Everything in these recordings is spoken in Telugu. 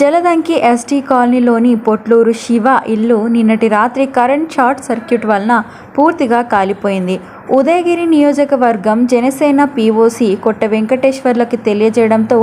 జలదంకి ఎస్టీ కాలనీలోని పొట్లూరు శివ ఇల్లు నిన్నటి రాత్రి కరెంట్ షార్ట్ సర్క్యూట్ వలన పూర్తిగా కాలిపోయింది. ఉదయగిరి నియోజకవర్గం జనసేన పీఓసి కొట్ట వెంకటేశ్వర్లకి తెలియజేయడంతో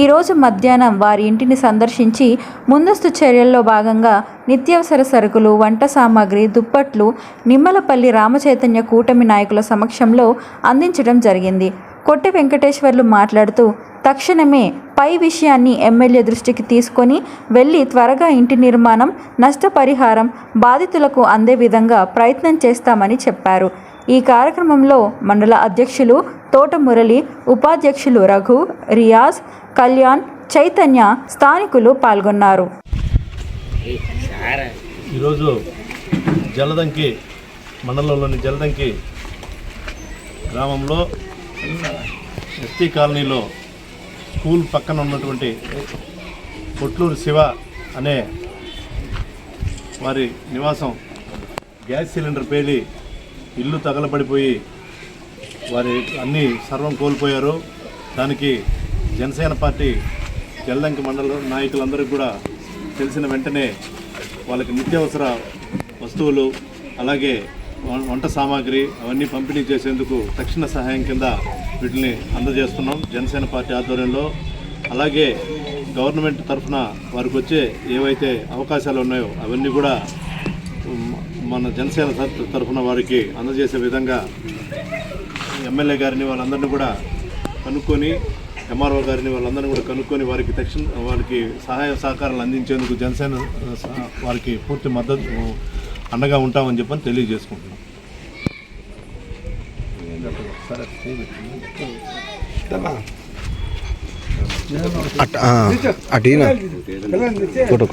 ఈరోజు మధ్యాహ్నం వారి ఇంటిని సందర్శించి ముందస్తు చర్యల్లో భాగంగా నిత్యావసర సరుకులు వంట సామాగ్రి దుప్పట్లు నిమ్మలపల్లి రామచైతన్య కూటమి నాయకుల సమక్షంలో అందించడం జరిగింది. కొట్ట వెంకటేశ్వర్లు మాట్లాడుతూ తక్షణమే పై విషయాన్ని ఎమ్మెల్యే దృష్టికి తీసుకొని వెళ్ళి త్వరగా ఇంటి నిర్మాణం నష్టపరిహారం బాధితులకు అందే విధంగా ప్రయత్నం చేస్తామని చెప్పారు. ఈ కార్యక్రమంలో మండల అధ్యక్షులు తోట మురళి ఉపాధ్యక్షులు రఘు రియాజ్ కళ్యాణ్ చైతన్య స్థానికులు పాల్గొన్నారు. ఈరోజు జలదంకి మండలంలోని జలదంకి గ్రామంలో ఎస్టీ కాలనీలో స్కూల్ పక్కన ఉన్నటువంటి పొట్లూరు శివ అనే వారి నివాసం గ్యాస్ సిలిండర్ పేలి ఇల్లు తగలబడిపోయి వారి అన్నీ సర్వం కోల్పోయారు. దానికి జనసేన పార్టీ జల్లంక మండల నాయకులందరికీ కూడా తెలిసిన వెంటనే వాళ్ళకి నిత్యావసర వస్తువులు అలాగే వంట సామాగ్రి అవన్నీ పంపిణీ చేసేందుకు తక్షణ సహాయం కింద వీటిని అందజేస్తున్నాం. జనసేన పార్టీ ఆధ్వర్యంలో. అలాగే గవర్నమెంట్ తరఫున వారికి వచ్చే ఏవైతే అవకాశాలు ఉన్నాయో అవన్నీ కూడా మన జనసేన తరఫున వారికి అందజేసే విధంగా ఎమ్మెల్యే గారిని వాళ్ళందరినీ కూడా కనుక్కొని ఎంఆర్ఓ గారిని వాళ్ళందరినీ కూడా కనుక్కొని వారికి తక్షణ వారికి సహాయ సహకారాలు అందించేందుకు జనసేన సహ- వారికి పూర్తి మద్దతు అండగా ఉంటామని చెప్పని తెలియజేసుకుంటున్నాం అట్ ఫోటో